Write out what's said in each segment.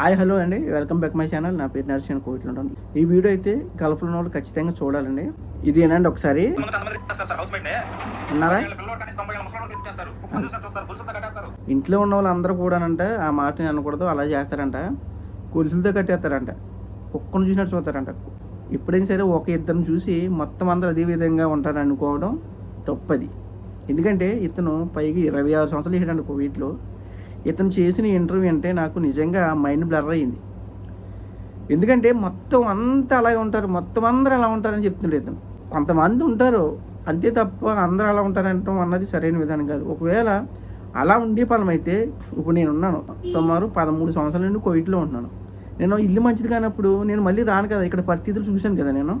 Hi hello అండి. Welcome back my channel నా పేరు నరసింహ కోవిట్లో ఉంటాను ఈ వీడియో అయితే గల్ఫ్లో ఉన్న వాళ్ళు ఖచ్చితంగా చూడాలండి. ఇది ఏనండి ఒకసారి ఉన్నారా? ఇంట్లో ఉన్న వాళ్ళందరూ కూడానంట ఆ మాటని అనకూడదు అలా చేస్తారంట. గొలుసులతో కట్టేస్తారంట. కుక్కను చూసినట్టు చూస్తారంట. ఎప్పుడైనా సరే ఒక ఇద్దరిని చూసి మొత్తం అందరూ అదే విధంగా ఉంటారు అనుకోవడం తప్పది. ఎందుకంటే ఇతను పైకి ఇరవై ఆరు సంవత్సరాలు చేసాడు వీటిలో. ఇతను చేసిన ఇంటర్వ్యూ అంటే నాకు నిజంగా మైండ్ బ్లర్ అయింది ఎందుకంటే మొత్తం అంతా అలాగే ఉంటారు మొత్తం అందరూ అలా ఉంటారని చెప్తుండే ఇతను. కొంతమంది ఉంటారు అంతే తప్ప అందరూ అలా ఉంటారంటం అన్నది సరైన విధానం కాదు. ఒకవేళ అలా ఉండే ఫలం అయితే ఇప్పుడు నేను ఉన్నాను సుమారు పదమూడు సంవత్సరాల నుండి కోవిడ్లో ఉంటున్నాను. నేను ఇల్లు మంచిది కానప్పుడు నేను మళ్ళీ రాను కదా ఇక్కడ పరిస్థితులు చూశాను కదా నేను.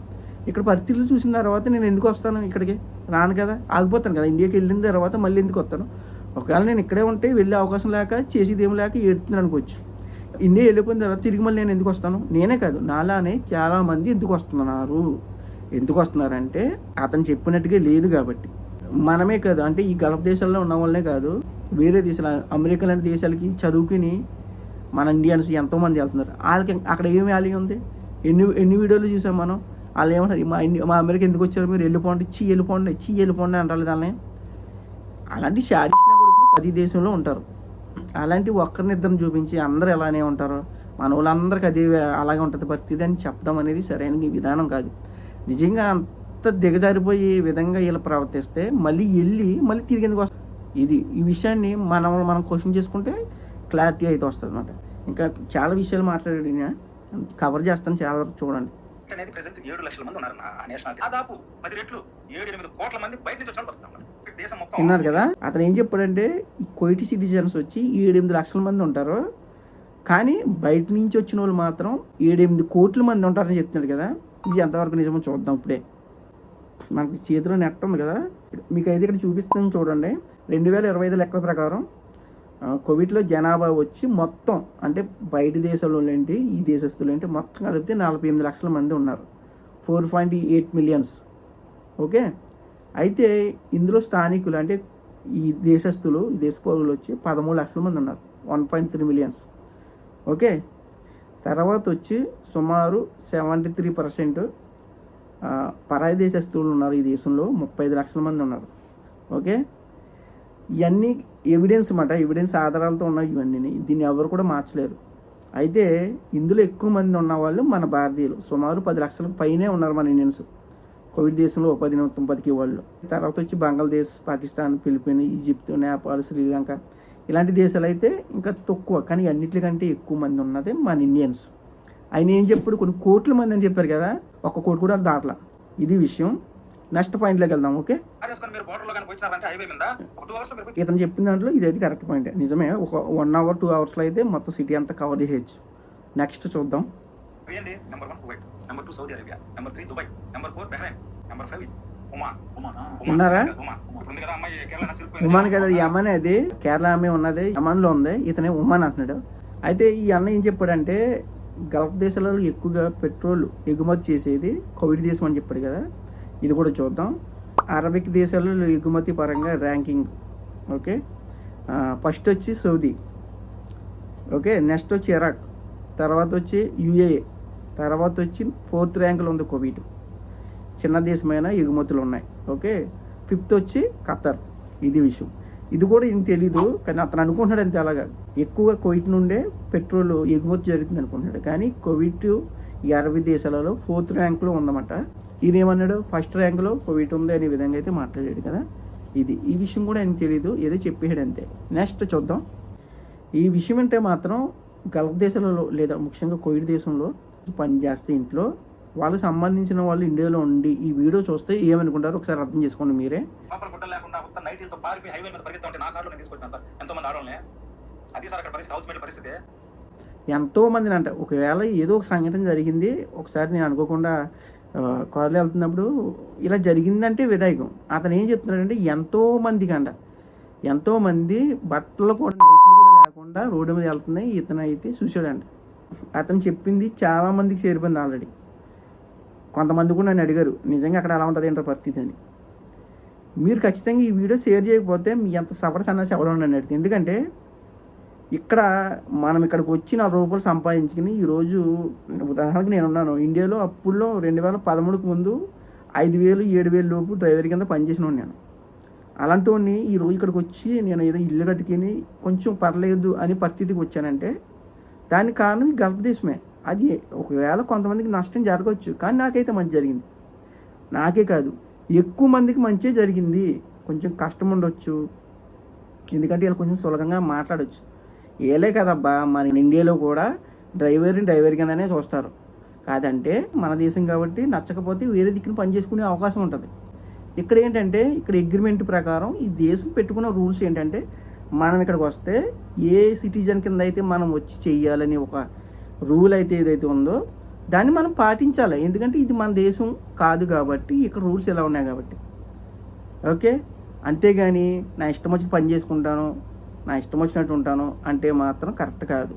ఇక్కడ పరిస్థితులు చూసిన తర్వాత నేను ఎందుకు వస్తాను ఇక్కడికి? రాను కదా ఆగిపోతాను కదా. ఇండియాకి వెళ్ళిన తర్వాత మళ్ళీ ఎందుకు వస్తాను? ఒకవేళ నేను ఇక్కడే ఉంటే వెళ్ళే అవకాశం లేక చేసేది ఏం లేక ఏడుతున్నాను అనుకోవచ్చు. ఇండియా వెళ్ళిపోయిన తర్వాత తిరిగి మళ్ళీ నేను ఎందుకు వస్తాను? నేనే కాదు నాలానే చాలామంది ఎందుకు వస్తున్నారు? ఎందుకు వస్తున్నారంటే అతను చెప్పినట్టుగా లేదు కాబట్టి. మనమే కాదు అంటే ఈ గల్ఫ్ దేశాల్లో ఉన్న వాళ్ళనే కాదు వేరే దేశాలు అమెరికా లాంటి దేశాలకి చదువుకుని మన ఇండియన్స్ ఎంతోమంది వెళ్తున్నారు. వాళ్ళకి అక్కడ ఏం వాల్యూ ఉంది? ఎన్ని ఎన్ని వీడియోలు చూసాం మనం? వాళ్ళు ఏమంటారు మా ఇండి మా అమెరికా ఎందుకు వచ్చారు? మీరు వెళ్ళిపోండి చీ వెళ్ళిపోండి చీ వెళ్ళిపోండి అంటారు దాన్ని. అలాంటి షాడీ అది దేశంలో ఉంటారు. అలాంటి ఒక్కరిని చూపించి అందరూ ఎలానే ఉంటారు మన వాళ్ళందరికీ అలాగే ఉంటుంది పరిస్థితి అని చెప్పడం అనేది సరైన విధానం కాదు. నిజంగా అంత దిగజారిపోయే విధంగా వీళ్ళు ప్రవర్తిస్తే మళ్ళీ వెళ్ళి మళ్ళీ తిరిగి ఎందుకు వస్తుంది ఇది ఈ విషయాన్ని మనం మనం క్వశ్చన్ చేసుకుంటే క్లారిటీ అయితే వస్తుంది అనమాట ఇంకా చాలా విషయాలు మాట్లాడి కవర్ చేస్తాను చాలా వరకు చూడండి. అనేది ప్రజెంట్ ఏడు లక్షల మంది ఉన్నారు నేషనాలిటీ. దాదాపు పది రెట్లు ఏడు ఎనిమిది కోట్ల మంది బయట నుంచి వచ్చి వస్తాం విన్నారు కదా? అతను ఏం చెప్పాడంటే కోయిటి సిటిజన్స్ వచ్చి ఏడెనిమిది లక్షల మంది ఉంటారు. కానీ బయట నుంచి వచ్చిన వాళ్ళు మాత్రం ఏడెనిమిది కోట్ల మంది ఉంటారని చెప్తున్నాడు కదా. ఇది ఎంతవరకు నిజమో చూద్దాం ఇప్పుడే. మనకి చేతిలో నెట్ ఉంది కదా. మీకు అయితే ఇక్కడ చూపిస్తాను చూడండి. రెండు వేల ఇరవై ఐదు లెక్కల ప్రకారం కోవిడ్లో జనాభా వచ్చి మొత్తం అంటే బయట దేశంలో ఏంటి ఈ దేశస్తులు ఏంటి మొత్తం కలిపితే నలభై ఎనిమిది లక్షల మంది ఉన్నారు. Four point eight millions. Okay? అయితే ఇందులో స్థానికులు అంటే ఈ దేశస్తులు ఈ దేశ పౌరులు వచ్చి పదమూడు లక్షల మంది ఉన్నారు. One point three millions. Okay? తర్వాత వచ్చి సుమారు సెవెంటీ త్రీ పర్సెంట్ పరాయి దేశస్తులు ఉన్నారు ఈ దేశంలో. ముప్పై ఐదు లక్షల మంది ఉన్నారు. ఓకే? ఇవన్నీ ఎవిడెన్స్ అన్నమాట ఎవిడెన్స్ ఆధారాలతో ఉన్నాయి ఇవన్నీ దీన్ని ఎవరు కూడా మార్చలేరు. అయితే ఇందులో ఎక్కువ మంది ఉన్న వాళ్ళు మన భారతీయులు. సుమారు పది లక్షలకు పైనే ఉన్నారు మన ఇండియన్స్ కోవిడ్ దేశంలో ఉపాధి నిమిత్తం బతికే వాళ్ళు తర్వాత వచ్చి బంగ్లాదేశ్ పాకిస్తాన్ ఫిలిపిన్ ఈజిప్ట్ నేపాల్ శ్రీలంక. ఇలాంటి దేశాలు అయితే ఇంకా తక్కువ కానీ అన్నిటికంటే ఎక్కువ మంది ఉన్నదే మన ఇండియన్స్. ఆయన ఏం చెప్పాడు? కొన్ని కోట్ల మంది అని చెప్పారు కదా ఒక్క కోటి కూడా దాటలా. ఇది విషయం. నెక్స్ట్ పాయింట్లోకి వెళ్దాం ఓకే? ఒక ఇతను చెప్పిన దాంట్లో ఇదైతే కరెక్ట్ పాయింట్ నిజమే ఒక వన్ అవర్ టూ అవర్స్లో అయితే మొత్తం సిటీ అంతా కవర్ చేయొచ్చు నెక్స్ట్ చూద్దాం. Number one number two Saudi Arabia number three Dubai number four Bahrain number five Oman Oman ఉన్నారా? ఉమాన్ కదా ఈ అమ్మాయి అది. కేరళ ఆమె ఉన్నది యమన్లో ఉంది. ఇతనే ఉమాన్ అంటున్నాడు. అయితే ఈ అన్న ఏం చెప్పాడంటే గల్ఫ్ దేశాలలో ఎక్కువగా పెట్రోల్ ఎగుమతి చేసేది కోవిడ్ దేశం అని చెప్పాడు కదా. ఇది కూడా చూద్దాం. అరబిక్ దేశాలలో ఎగుమతి పరంగా ర్యాంకింగ్. ఓకే? ఫస్ట్ వచ్చి సౌదీ. ఓకే? నెక్స్ట్ వచ్చి ఇరాక్. తర్వాత వచ్చి యుఏఏ. తర్వాత వచ్చి ఫోర్త్ ర్యాంకులో ఉంది కోవిడ్. చిన్న దేశమైన ఎగుమతులు ఉన్నాయి. ఓకే? ఫిఫ్త్ వచ్చి ఖతర్. ఇది విషయం. ఇది కూడా ఇది తెలీదు కానీ అతను అనుకుంటున్నాడు అంతే అలాగా. ఎక్కువగా కోవిడ్ నుండే పెట్రోల్ ఎగుమతి జరుగుతుంది అనుకుంటున్నాడు. కానీ కోవిడ్ ఈ అరవై దేశాలలో ఫోర్త్ ర్యాంక్లో ఉందన్నమాట. ఈయనేమన్నాడు? ఫస్ట్ ర్యాంక్లో కోవిడ్ ఉంది అనే విధంగా అయితే మాట్లాడాడు కదా. ఇది. ఈ విషయం కూడా ఆయన తెలీదు ఏదో చెప్పేసాడు అంతే. నెక్స్ట్ చూద్దాం. ఈ విషయం అంటే మాత్రం గల్ఫ్ దేశాలలో లేదా ముఖ్యంగా కోవిడ్ దేశంలో పని చేస్తే ఇంట్లో వాళ్ళకి సంబంధించిన వాళ్ళు ఇండియాలో ఉండి ఈ వీడియో చూస్తే ఏమనుకుంటారో ఒకసారి అర్థం చేసుకోండి మీరే. లోపల గుడ్డ లేకుండా మొత్తం నైటీలతో పారిపోయి హైవే మీద పరిగెత్తా ఉంటే నా కార్లో నేను తీసుకొచ్చాను సార్. ఎంతో మంది ఆడవాళ్ళని. అది సార్ అక్కడ పరిస్థితి హౌస్ మేట్ పరిస్థితి. ఎంతో మందిని అంట. ఒకవేళ ఏదో ఒక సంఘటన జరిగింది ఒకసారి నేను అనుకోకుండా కారులో వెళ్తున్నప్పుడు ఇలా జరిగిందంటే విధాయకం అతను ఏం చెప్తున్నాడంటే ఎంతో మందికి అంట. ఎంతో మంది బట్టలు కూడా నైట్లు కూడా లేకుండా రోడ్డు మీద వెళ్తున్నాయి ఇతను అయితే చూశాడంట అతను చెప్పింది చాలామందికి చేరిపోయింది ఆల్రెడీ కొంతమంది కూడా నన్ను అడిగారు నిజంగా అక్కడ ఎలా ఉంటుంది ఏంటో పరిస్థితి అని? మీరు ఖచ్చితంగా ఈ వీడియో షేర్ చేయకపోతే మీ ఎంత సఫర్స్ అన్న చెప్పడం నన్ను అడిగింది ఎందుకంటే ఇక్కడ మనం ఇక్కడికి వచ్చి నాలుగు రూపాయలు సంపాదించుకుని ఈరోజు ఉదాహరణకు నేను ఉన్నాను ఇండియాలో అప్పుల్లో రెండు వేల పదమూడుకు ముందు ఐదు వేలు ఏడు వేలు లోపు డ్రైవర్ కింద పనిచేసిన నేను. అలాంటి వాడిని ఈరోజు ఇక్కడికి వచ్చి నేను ఏదో ఇల్లు కట్టుకుని కొంచెం పర్లేదు అని పరిస్థితికి వచ్చానంటే దానికి కారణం ఈ గల్ఫ్ దేశమే అది ఒకవేళ కొంతమందికి నష్టం జరగవచ్చు కానీ నాకైతే మంచి జరిగింది. నాకే కాదు ఎక్కువ మందికి మంచి జరిగింది. కొంచెం కష్టం ఉండొచ్చు. ఎందుకంటే వీళ్ళు కొంచెం సులభంగా మాట్లాడచ్చు. ఏలే కదబ్బా మన ఇండియాలో కూడా డ్రైవర్ని డ్రైవర్ కిందనే చూస్తారు. కాదంటే మన దేశం కాబట్టి నచ్చకపోతే వేరే దిక్కున పని చేసుకునే అవకాశం ఉంటుంది. ఇక్కడ ఏంటంటే ఇక్కడ అగ్రిమెంట్ ప్రకారం ఈ దేశం పెట్టుకున్న రూల్స్ ఏంటంటే మనం ఇక్కడికి వస్తే ఏ సిటిజన్ కింద అయితే మనం వచ్చి చెయ్యాలని ఒక రూల్ అయితే ఏదైతే ఉందో దాన్ని మనం పాటించాలి. ఎందుకంటే ఇది మన దేశం కాదు కాబట్టి ఇక్కడ రూల్స్ ఎలా ఉన్నాయి కాబట్టి. ఓకే? అంతేగాని నా ఇష్టం వచ్చి పని చేసుకుంటాను నా ఇష్టం వచ్చినట్టు ఉంటాను అంటే మాత్రం కరెక్ట్ కాదు.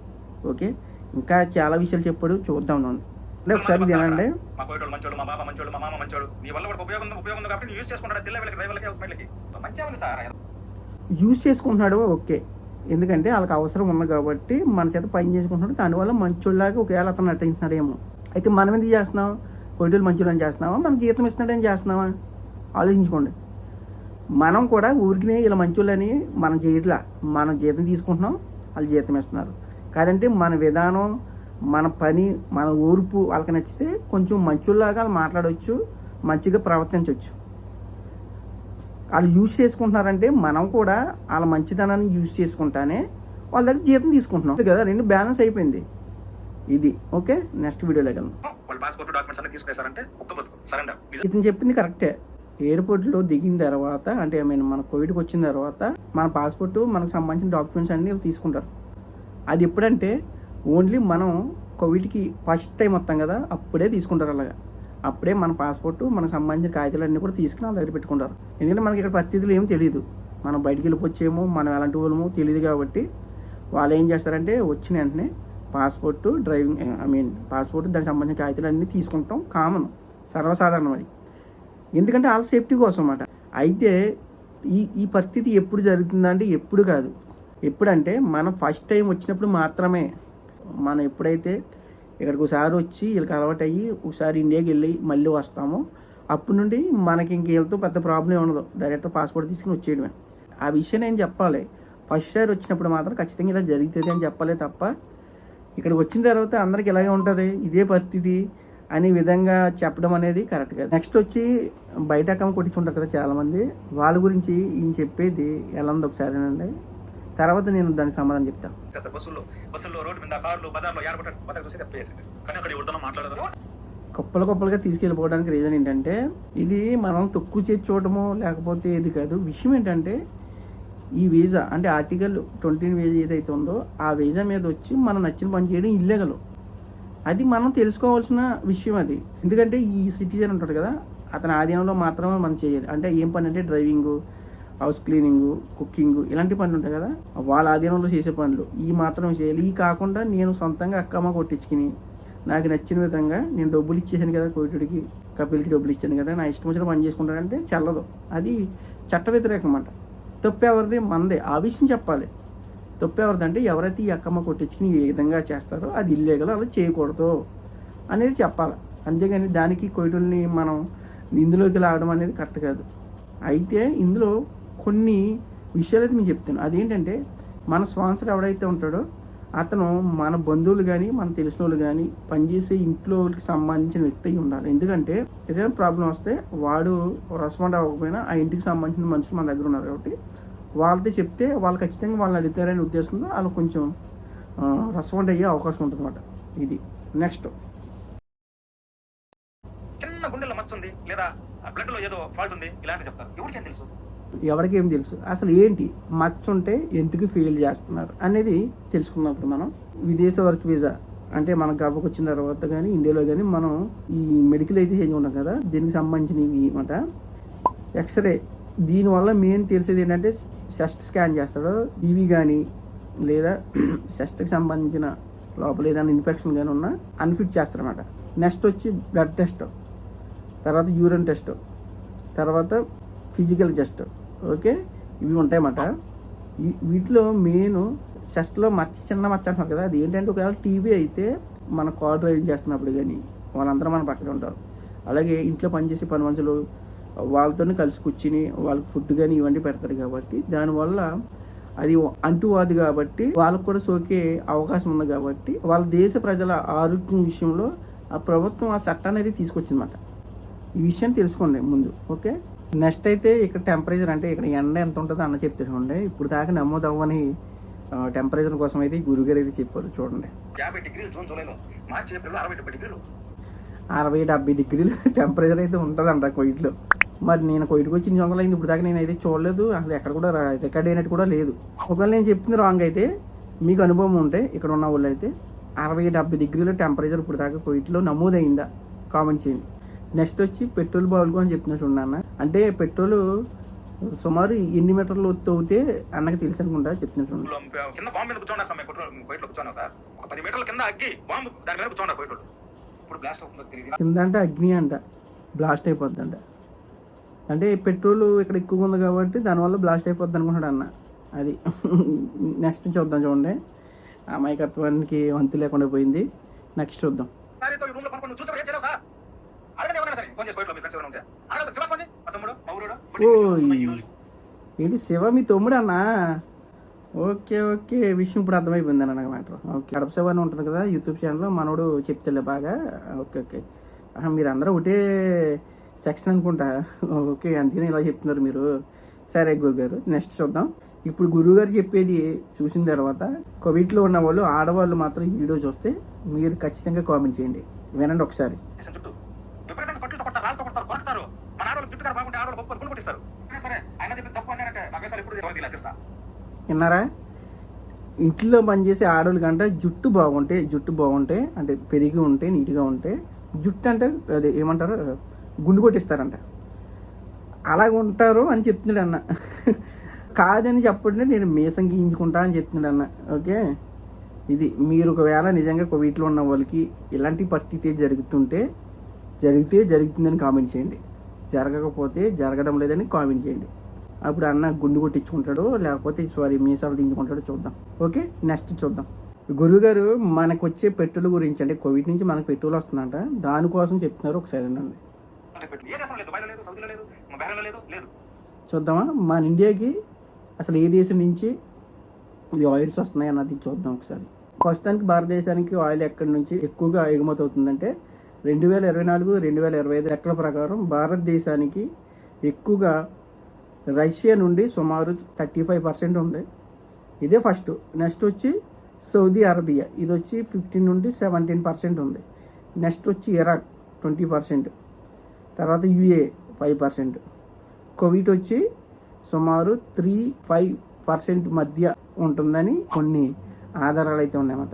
ఓకే? ఇంకా చాలా విషయాలు చెప్పాడు చూద్దాం నన్ను. అంటే ఒకసారి తినండి మా కోయటోళ్ళు మంచోళ్ళు మా బాబా మంచోడు మా మామ మంచోడు నీ వల్ల కూడా ఉపయోగం ఉపయోగం ఉంది కాబట్టి యూస్ చేసుకుంటాడు తెల్ల వీళ్ళకి డ్రైవర్లకి హౌస్ మేట్లకి. మంచిగా ఉంది సార్. యూజ్ చేసుకుంటున్నాడు ఓకే. ఎందుకంటే వాళ్ళకి అవసరం ఉంది కాబట్టి మన చేత పని చేసుకుంటున్నాడు. దానివల్ల మంచోళ్ళలాగా ఒకవేళ అతను నటించినాడేమో. అయితే మనం ఎందుకు చేస్తున్నాం? కొయ్యలు మంచోళ్ళని చేస్తున్నావా? మనం జీతం ఇస్తున్నాడని చేస్తున్నావా? ఆలోచించుకోండి. మనం కూడా ఊరికినే ఇలా మంచోళ్ళని మనం చేయట్లా. మనం జీతం తీసుకుంటున్నాం వాళ్ళు జీతం ఇస్తున్నారు. కాదంటే మన విధానం మన పని మన ఊర్పు వాళ్ళకి నచ్చితే కొంచెం మంచోళ్ళలాగా వాళ్ళు మాట్లాడవచ్చు మంచిగా ప్రవర్తించవచ్చు వాళ్ళు యూజ్ చేసుకుంటున్నారంటే మనం కూడా వాళ్ళ మంచితనాన్ని యూజ్ చేసుకుంటానే వాళ్ళ దగ్గర జీతం తీసుకుంటున్నాం. కదా? రెండు బ్యాలెన్స్ అయిపోయింది. ఇది. ఓకే నెక్స్ట్ వీడియోలో సరెండర్ ఇతను చెప్పింది కరెక్టే ఎయిర్పోర్ట్లో దిగిన తర్వాత అంటే ఐ మీన్ మన కోవిడ్కి వచ్చిన తర్వాత మన పాస్పోర్ట్ మనకు సంబంధించిన డాక్యుమెంట్స్ అన్ని తీసుకుంటారు. అది ఎప్పుడంటే ఓన్లీ మనం కోవిడ్కి ఫస్ట్ టైం వస్తాం కదా అప్పుడే తీసుకుంటారు అలాగా. అప్పుడే మన పాస్పోర్ట్ మనకు సంబంధించిన కాగితాలు అన్నీ కూడా తీసుకుని వాళ్ళ దగ్గర పెట్టుకుంటారు. ఎందుకంటే మనకి ఇక్కడ పరిస్థితులు ఏం తెలియదు మనం బయటికి వెళ్ళిపోవచ్చేమో మనం ఎలాంటి వాళ్ళమో తెలియదు కాబట్టి వాళ్ళు ఏం చేస్తారంటే వచ్చిన వెంటనే passport driving I mean passport దానికి సంబంధించిన కాగితాలు అన్నీ తీసుకుంటాం కామన్ సర్వసాధారణం అది. ఎందుకంటే వాళ్ళ సేఫ్టీ కోసం అన్నమాట. అయితే ఈ ఈ పరిస్థితి ఎప్పుడు జరుగుతుందంటే ఎప్పుడు కాదు. ఎప్పుడంటే మనం ఫస్ట్ టైం వచ్చినప్పుడు మాత్రమే. మనం ఎప్పుడైతే ఇక్కడికి ఒకసారి వచ్చి వీళ్ళకి అలవాటు అయ్యి ఒకసారి ఇండియాకి వెళ్ళి మళ్ళీ వస్తాము. అప్పటి నుండి మనకి ఇంక వీళ్ళతో పెద్ద ప్రాబ్లం ఉండదు. డైరెక్ట్ పాస్పోర్ట్ తీసుకుని వచ్చేయడమే. ఆ విషయం నేను చెప్పాలి. ఫస్ట్ సారి వచ్చినప్పుడు మాత్రం ఖచ్చితంగా ఇలా జరుగుతుంది అని చెప్పాలి తప్ప ఇక్కడికి వచ్చిన తర్వాత అందరికి ఇలాగే ఉంటుంది ఇదే పరిస్థితి అనే విధంగా చెప్పడం అనేది కరెక్ట్ కాదు. నెక్స్ట్ వచ్చి బయట అక్కమ్మ కొట్టించుంటారు కదా చాలామంది. వాళ్ళ గురించి ఈయన చెప్పేది ఎలా ఉంది ఒకసారినండి? తర్వాత నేను దానికి సమాధానం చెప్తాను సార్ రోడ్డు మీద కార్లు బజార్లో ఏర్పడ్డ మొదటి చూసి తప్పేసింది కానీ అక్కడ ఎవరితో మాట్లాడదు కుప్పలు కుప్పలుగా తీసుకెళ్ళిపోవడానికి రీజన్ ఏంటంటే ఇది మనం తక్కువ చేసి చూడటమో లేకపోతే ఇది కాదు. విషయం ఏంటంటే ఈ వీసా అంటే ఆర్టికల్ ట్వంటీ వీసా ఏదైతే ఉందో ఆ వీసా మీద వచ్చి మనం నచ్చిన పని చేయడం ఇల్లీగల్ అది మనం తెలుసుకోవాల్సిన విషయం అది. ఎందుకంటే ఈ సిటిజన్ ఉంటాడు కదా అతని ఆధీనంలో మాత్రమే మనం చేయాలి. అంటే ఏం పని అంటే డ్రైవింగ్ హౌస్ క్లీనింగ్ కుకింగ్ ఇలాంటి పనులు ఉంటాయి కదా? వాళ్ళ ఆధీనంలో చేసే పనులు. ఈ మాత్రమే చేయాలి. ఈ కాకుండా నేను సొంతంగా అక్కమ్మ కొట్టించుకుని నాకు నచ్చిన విధంగా నేను డబ్బులు ఇచ్చేసాను కదా కోవిడ్కి. కపిల్కి డబ్బులు ఇచ్చాను కదా. నా ఇష్టం వచ్చిన పని చేసుకుంటానంటే చల్లదు. అది చట్ట వ్యతిరేకం అన్నమాట. తప్పు ఎవరిది? మందే. ఆ విషయం చెప్పాలి. తప్పు ఎవరిదంటే ఎవరైతే ఈ అక్కమ్మ కొట్టించుకుని ఏ విధంగా చేస్తారో అది ఇల్లీగల్ అలా చేయకూడదు అనేది చెప్పాలి. అంతేగాని దానికి కొయ్యటల్ని మనం ఇందులోకి లాగడం అనేది కరెక్ట్ కాదు. అయితే ఇందులో కొన్ని విషయాలు అయితే మీకు చెప్తాను. అదేంటంటే మన స్పాన్సర్ ఎవడైతే ఉంటాడో అతను మన బంధువులు కానీ మన తెలిసిన వాళ్ళు కానీ పనిచేసే ఇంట్లోకి సంబంధించిన వ్యక్తి అయి ఉండాలి. ఎందుకంటే ఏదైనా ప్రాబ్లం వస్తే వాడు రెస్పాండ్ అవ్వకపోయినా ఆ ఇంటికి సంబంధించిన మనుషులు మన దగ్గర ఉన్నారు కాబట్టి వాళ్ళతో చెప్తే వాళ్ళు ఖచ్చితంగా వాళ్ళని అడుగుతారనే ఉద్దేశంతో వాళ్ళు కొంచెం రెస్పాండ్ అయ్యే అవకాశం ఉంటుంది అనమాట ఇది. నెక్స్ట్. చిన్న గుండెలో మచ్చ ఉంది లేదా బ్లడ్లో ఏదో ఫాల్ట్ ఉంది ఇలాంటి చెప్తారు. ఎవరికేం తెలుసు? ఎవరికి ఏం తెలుసు. అసలు ఏంటి? మచ్చ ఉంటే ఎందుకు ఫెయిల్ చేస్తున్నారు అనేది తెలుసుకున్నప్పుడు మనం విదేశ వర్క్ వీసా అంటే మన గర్భకు వచ్చిన తర్వాత కానీ ఇండియాలో కానీ మనం ఈ మెడికల్ అయితే చేంజ్ ఉన్నాం కదా? దీనికి సంబంధించినవి అనమాట ఎక్స్రే దీనివల్ల మెయిన్ తెలిసేది ఏంటంటే సెస్ట్ స్కాన్ చేస్తాడు. ఇవి కానీ లేదా సెస్ట్కి సంబంధించిన లోపల ఏదైనా ఇన్ఫెక్షన్ కానీ ఉన్నా అన్ఫిట్ చేస్తారన్నమాట నెక్స్ట్ వచ్చి బ్లడ్ టెస్ట్ తర్వాత యూరిన్ టెస్ట్ తర్వాత ఫిజికల్ టెస్ట్ ఓకే? ఇవి ఉంటాయన్నమాట. వీటిలో మెయిన్ చెస్ట్లో మచ్చ చిన్న మచ్చ అంటున్నారు కదా అది ఏంటంటే ఒకవేళ టీవీ అయితే మన కార్ డ్రైవింగ్ చేస్తున్నప్పుడు కానీ వాళ్ళందరూ మన పక్కన ఉంటారు. అలాగే ఇంట్లో పనిచేసే పని మనుషులు వాళ్ళతోనే కలిసి కూర్చుని వాళ్ళకి ఫుడ్ కానీ ఇవన్నీ పెడతారు కాబట్టి దానివల్ల అది అంటువాది కాబట్టి వాళ్ళకు కూడా సోకే అవకాశం ఉంది కాబట్టి వాళ్ళ దేశ ప్రజల ఆరోగ్యం విషయంలో ఆ ప్రభుత్వం ఆ చట్టాన్ని అనేది తీసుకొచ్చిందన్నమాట. ఈ విషయం తెలుసుకోండి ముందు ఓకే? నెక్స్ట్ అయితే ఇక్కడ టెంపరేచర్ అంటే ఇక్కడ ఎండ ఎంత ఉంటుందో అన్న చెప్తే చూడండి. ఇప్పుడు దాకా నమోదు అవ్వని టెంపరేచర్ కోసం అయితే గురుగారు అయితే చెప్పారు చూడండి. అరవై డెబ్బై డిగ్రీలు. టెంపరేచర్ అయితే ఉంటుందంట కోయిట్లో మరి నేను కోయిట్కి వచ్చి ఇన్ని వందలు అయింది ఇప్పుడు దాకా నేను అయితే చూడలేదు. అసలు ఎక్కడ కూడా రికార్డ్ అయినట్టు కూడా లేదు. ఒకవేళ నేను చెప్పింది రాంగ్ అయితే మీకు అనుభవం ఉంటే ఇక్కడ ఉన్న వాళ్ళు అయితే అరవై డెబ్బై డిగ్రీల టెంపరేచర్ ఇప్పుడు దాకా కోయిట్లో నమోదైందా? కామెంట్ చేయండి. నెక్స్ట్ వచ్చి పెట్రోల్ బాగులు అని చెప్తున్నట్టు ఉన్నాను అంటే పెట్రోల్ సుమారు ఎన్ని మీటర్లు తవ్వుతే అన్నకి తెలుసు అనుకుంటా చెప్తున్నట్టు. కింద బాంబు మీద కూర్చోన్నారు సార్ బయటలో కూర్చోన్నాం సార్. ఒక పది మీటర్ల కింద అగ్గి బాంబు దాని మీద కూర్చోన్నారు బయట ఇప్పుడు బ్లాస్ట్ అవుతుందో తెలియదు. కింద అంటే అగ్ని అంట బ్లాస్ట్ అయిపోద్ది అంట అంటే పెట్రోల్ ఇక్కడ ఎక్కువగా ఉంది కాబట్టి దానివల్ల బ్లాస్ట్ అయిపోద్ది అనుకుంటాడు అన్న. అది నెక్స్ట్ చూద్దాం చూడండి. అమాయకత్వానికి వంతు లేకుండా పోయింది. నెక్స్ట్ చూద్దాం. ఏంటి శివ మీ తమ్ముడు అన్న? Okay okay. విషయం ఇప్పుడు అర్థమైపోయింది అన్న మ్యాటర్. ఓకే కడప శివ అని ఉంటుంది కదా యూట్యూబ్ ఛానల్లో మనోడు చెప్తలే బాగా. Okay okay. మీరు అందరూ ఒకటే సెక్షన్ అనుకుంటా. ఓకే అందుకని ఇలా చెప్తున్నారు మీరు. సరే గురుగారు నెక్స్ట్ చూద్దాం. ఇప్పుడు గురువుగారు చెప్పేది చూసిన తర్వాత కోవిడ్లో ఉన్న వాళ్ళు ఆడవాళ్ళు మాత్రం ఈ వీడియో చూస్తే మీరు ఖచ్చితంగా కామెంట్ చేయండి. వినండి ఒకసారి. దేశం కొడతారు రాళ్ళతో కొడతారు కొరకుతారు. మన ఆడవాళ్ళు జుట్టు గారు బాగుంటే ఆడవాళ్ళు గొప్ప గుండు కొట్టిస్తారు సరే ఆయన చెప్పి తప్పు అన్నారంటే నాకే సార్ ఇప్పుడు ఎవరికి లభిస్తా విన్నారా? ఇంట్లో పనిచేసే ఆడవాళ్ళ కంటే జుట్టు బాగుంటే జుట్టు బాగుంటే అంటే పెరిగి ఉంటే నీట్గా ఉంటే జుట్టు అంటే అదే ఏమంటారు గుండు కొట్టిస్తారంట. అలాగ ఉంటారు అని చెప్తున్నాడు అన్న. కాదని చెప్పండి నేను మీసం గీయించుకుంటా అని చెప్తున్నాడు అన్న. ఓకే? ఇది మీరు ఒకవేళ నిజంగా వీటిలో ఉన్న వాళ్ళకి ఇలాంటి పరిస్థితి జరుగుతుంటే జరిగితే జరుగుతుందని కామెంట్ చేయండి. జరగకపోతే జరగడం లేదని కామెంట్ చేయండి. అప్పుడు అన్న గుండు కొట్టించుకుంటాడో లేకపోతే సారీ మీసాలు దించుకుంటాడో చూద్దాం. ఓకే? నెక్స్ట్ చూద్దాం. గురుగారు మనకు వచ్చే పెట్రోల్ గురించి అంటే కోవిడ్ నుంచి మనకు పెట్రోల్ వస్తుందంట. దానికోసం చెప్తున్నారు ఒకసారి అండి చూద్దామా? మన ఇండియాకి అసలు ఏ దేశం నుంచి ఈ ఆయిల్స్ వస్తున్నాయి అన్నది చూద్దాం ఒకసారి. ప్రస్తుతానికి భారతదేశానికి ఆయిల్ ఎక్కడి నుంచి ఎక్కువగా ఎగుమతి అవుతుందంటే రెండు వేల ఇరవై నాలుగు రెండు వేల ఇరవై ఐదు లెక్కల ప్రకారం భారతదేశానికి ఎక్కువగా రష్యా నుండి సుమారు థర్టీ ఫైవ్ పర్సెంట్ ఉంది. ఇదే ఫస్ట్. నెక్స్ట్ వచ్చి సౌదీ అరేబియా. ఇది వచ్చి ఫిఫ్టీన్ నుండి సెవెంటీన్ పర్సెంట్ ఉంది. నెక్స్ట్ వచ్చి ఇరాక్ ట్వంటీ పర్సెంట్. తర్వాత యుఏ ఫైవ్ పర్సెంట్. కోవిడ్ వచ్చి సుమారు త్రీ ఫైవ్ పర్సెంట్ మధ్య ఉంటుందని కొన్ని ఆధారాలు అయితే ఉన్నాయన్నమాట.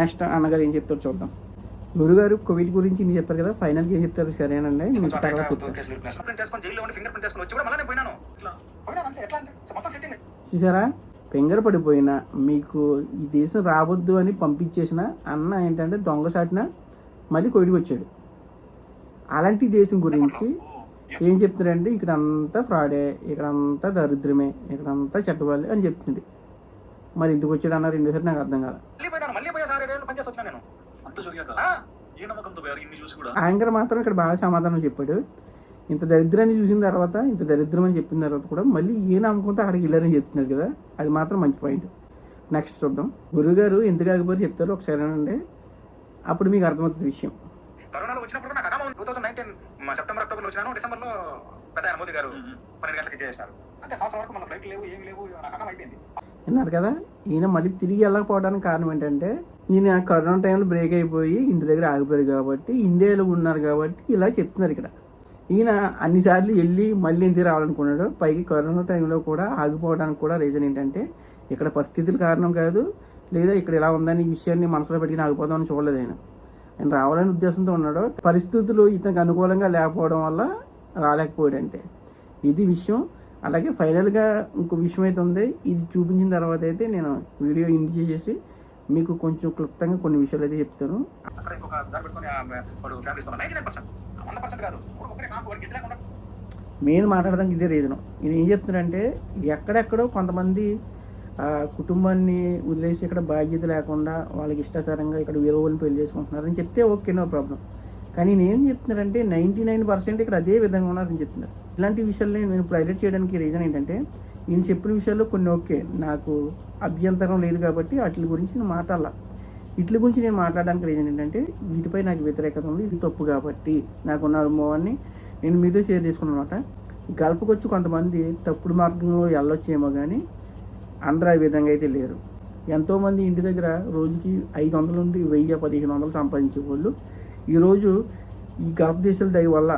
నెక్స్ట్ అన్నగారు ఏం చెప్తారు చూద్దాం. గురుగారు కోవిడ్ గురించి మీరు చెప్పారు కదా ఫైనల్గా చెప్తారు సరేనండి మీకు తర్వాత చూసారా? ఫింగర్ పడిపోయినా పడిపోయిన మీకు ఈ దేశం రావద్దు అని పంపించేసిన అన్న ఏంటంటే దొంగసాటిన మళ్ళీ కోవిడ్కి వచ్చాడు. అలాంటి దేశం గురించి ఏం చెప్తున్నారంటే ఇక్కడ అంతా ఫ్రాడే ఇక్కడ అంతా దరిద్రమే ఇక్కడ అంతా చెడ్డవాళ్ళే అని చెప్తుంది మరి ఎందుకు వచ్చాడు అన్న రెండోసారి నాకు అర్థం కాదు అంత జరిగాక ఏ నమ్మకంతో పోయారు ఇన్ని చూసి కూడా? యాంకర్ మాత్రం ఇక్కడ బాగా సమాధానం చెప్పాడు. ఇంత దరిద్రాన్ని చూసిన తర్వాత ఇంత దరిద్రం అని చెప్పిన తర్వాత కూడా మళ్ళీ ఏ నమ్మకంతో అక్కడికి వెళ్ళారని చెప్తున్నారు కదా అది మాత్రం మంచి పాయింట్. నెక్స్ట్ చూద్దాం. గురుగారు ఎందుకు ఆగిపోయి చెప్తారు ఒకసారి అండి అప్పుడు మీకు అర్థమవుతుంది విషయం. కరోనాలో వచ్చినప్పుడు నాకు అకామం. Two thousand nineteen September October వచ్చినాను. డిసెంబర్లో పెద్ద మోదీ గారు పన్నెండు గంటలకి చేశారు. అంతే సంవత్సరం వరకు మన ఫ్లైట్ లేవు ఏమి లేవు నాకు అకామం అయిపోయింది. విన్నారు కదా? ఈయన మళ్ళీ తిరిగి వెళ్ళకపోవడానికి కారణం ఏంటంటే ఈయన కరోనా టైంలో బ్రేక్ అయిపోయి ఇంటి దగ్గర ఆగిపోయారు కాబట్టి ఇండియాలో ఉన్నారు కాబట్టి ఇలా చెప్తున్నారు ఇక్కడ. ఈయన అన్నిసార్లు వెళ్ళి మళ్ళీ ఇంటికి రావాలనుకున్నాడు. పైకి కరోనా టైంలో కూడా ఆగిపోవడానికి కూడా రీజన్ ఏంటంటే ఇక్కడ పరిస్థితుల కారణం కాదు. లేదా ఇక్కడ ఇలా ఉందని ఈ విషయాన్ని మనసులో పెట్టుకుని ఆగిపోదామని చూడలేదు ఆయన. ఆయన రావాలనే ఉద్దేశంతో ఉన్నాడు. పరిస్థితులు ఇతనికి అనుకూలంగా లేకపోవడం వల్ల రాలేకపోయాడు అంటే ఇది విషయం. అలాగే ఫైనల్గా ఇంకో విషయం అయితే ఉంది. ఇది చూపించిన తర్వాత అయితే నేను వీడియో ఇండి చేసేసి మీకు కొంచెం క్లుప్తంగా కొన్ని విషయాలు అయితే చెప్తాను. నైన్ మెయిన్ మాట్లాడడానికి ఇదే రీజన్ ఈయన ఏం చెప్తున్నాడంటే ఎక్కడెక్కడో కొంతమంది కుటుంబాన్ని వదిలేసి ఇక్కడ బాధ్యత లేకుండా వాళ్ళకి ఇష్టాసారంగా ఇక్కడ వేరే వాళ్ళని పెళ్ళి చేసుకుంటున్నారని చెప్తే ఓకే నో ప్రాబ్లం. కానీ నేను చెప్తున్నానంటే నైంటీ నైన్ పర్సెంట్ ఇక్కడ అదే విధంగా ఉన్నారని చెప్తున్నారు. ఇలాంటి విషయాల్ని నేను ఇప్పుడు హైలైట్ చేయడానికి రీజన్ ఏంటంటే ఈయన చెప్పిన విషయాల్లో కొన్ని ఓకే. నాకు అభ్యంతరం లేదు కాబట్టి వాటి గురించి నేను మాట్లాడాల. వీటి గురించి నేను మాట్లాడడానికి రీజన్ ఏంటంటే వీటిపై నాకు వ్యతిరేకత ఉంది ఇది తప్పు కాబట్టి. నాకున్న అనుభవాన్ని నేను మీతో షేర్ చేసుకున్నాను అనమాట గల్పకొచ్చి కొంతమంది తప్పుడు మార్గంలో వెళ్ళొచ్చేమో కానీ అందరూ ఆ విధంగా అయితే లేరు. ఎంతోమంది ఇంటి దగ్గర రోజుకి ఐదు వందల నుండి వెయ్యి పదిహేను వందలు సంపాదించే వాళ్ళు ఈరోజు ఈ గల్ఫ్ దేశాల దయ వల్ల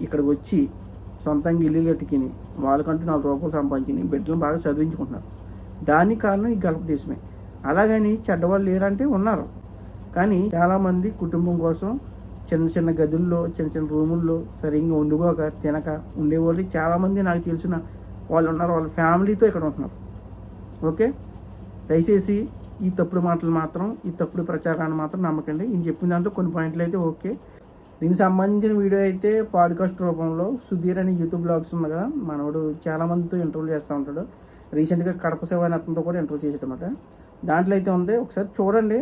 ఇక్కడికి వచ్చి సొంతంగా ఇల్లు కట్టుకుని వాళ్ళకంటూ నాలుగు రూపాయలు సంపాదించుకుని బిడ్డలను బాగా చదివించుకుంటున్నారు. దాని కారణం ఈ గల్ఫ్ దేశమే. అలాగని చెడ్డవాళ్ళు లేరంటే ఉన్నారు. కానీ చాలామంది కుటుంబం కోసం చిన్న చిన్న గదుల్లో చిన్న చిన్న రూముల్లో సరిగ్గా వండుకోక తినక ఉండేవాళ్ళు చాలామంది నాకు తెలిసిన వాళ్ళు ఉన్నారు. వాళ్ళ ఫ్యామిలీతో ఇక్కడ ఉంటున్నారు. ఓకే? దయచేసి ఈ తప్పుడు మాటలు మాత్రం ఈ తప్పుడు ప్రచారాన్ని మాత్రం నమ్మకండి. ఈయన చెప్పిన దాంట్లో కొన్ని పాయింట్లు అయితే ఓకే. దీనికి సంబంధించిన వీడియో అయితే పాడ్కాస్ట్ రూపంలో సుధీర్ అనే యూట్యూబ్ బ్లాగ్స్ ఉంది కదా మనోడు చాలామందితో ఇంటర్వ్యూ చేస్తూ ఉంటాడు. రీసెంట్గా కడప సేవ అనే అతనితో కూడా ఇంటర్వ్యూ చేసేటమాట దాంట్లో అయితే ఉంది ఒకసారి చూడండి.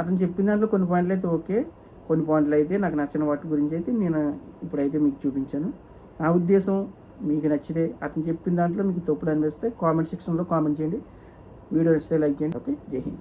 అతను చెప్పిన దాంట్లో కొన్ని పాయింట్లు అయితే ఓకే. కొన్ని పాయింట్లు అయితే నాకు నచ్చిన వాటి గురించి అయితే నేను ఇప్పుడైతే మీకు చూపించాను. నా ఉద్దేశం మీకు నచ్చితే అతను చెప్పిన దాంట్లో మీకు తప్పులు అనిపిస్తే కామెంట్ సెక్షన్లో కామెంట్ చేయండి. వీడియో నచ్చితే లైక్ చేయండి. ఓకే జై హింద్.